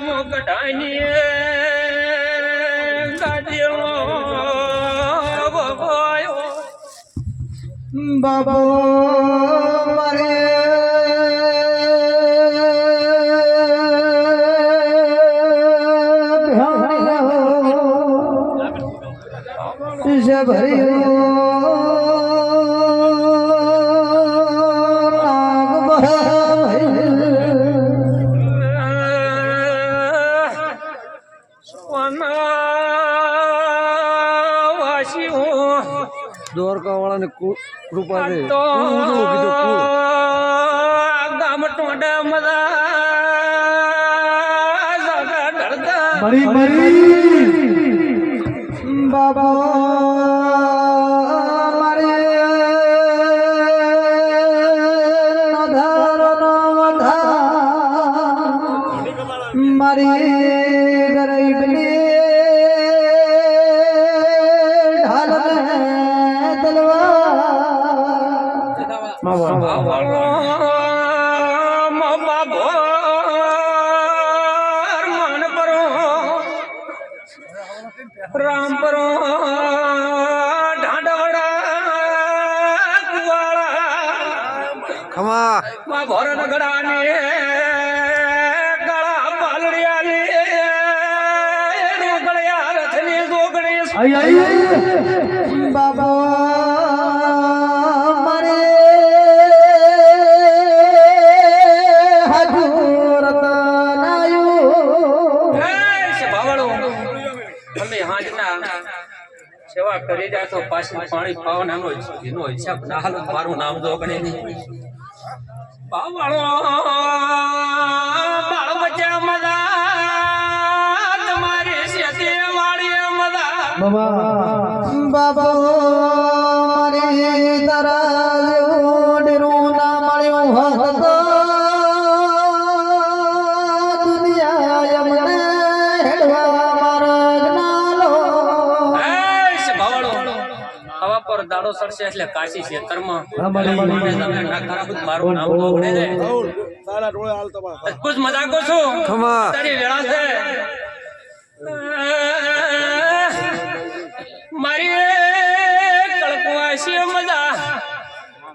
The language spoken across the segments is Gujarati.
મોકટાની ગાડીઓ બગોયો બાબો મારે વાસીઓ દ્વારકા વાળાને કૃપા છે. ગામ ટોડા મદા મરી મરી. બાબા. મારી ગરીબની ઢાલ તલવાર રામ પરો ઢાંડવડા કુવાળા ખમા માં ગળાને બાબા મારે સેવા કરી રહ્યા તો પાછું પાણી પાવનાનો એનો હિસાબ ના હાલો મારું નામ જો ગણે નહીં પાવળો બાળ બચ્ચા બાબા મારી તારા ડેરું ના મળ્યું હોત દુનિયા હેડવા હવા પર દાડો સડશે એટલે કાશી ક્ષેત્રમાં મારું નામ છે અદ્ભુત મજાકો છું. તારી વેળા છે. મારી કળકવાસી મજા.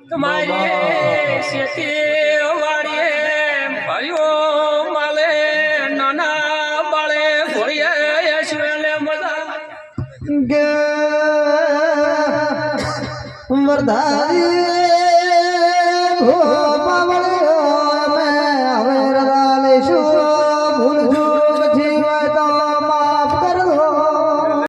તમારી શેતી વાડીએ ભાઈઓ માલે, નાના બાળે ઘોડીએ શિવેલે મજા. ગે ભો પાવળ્યો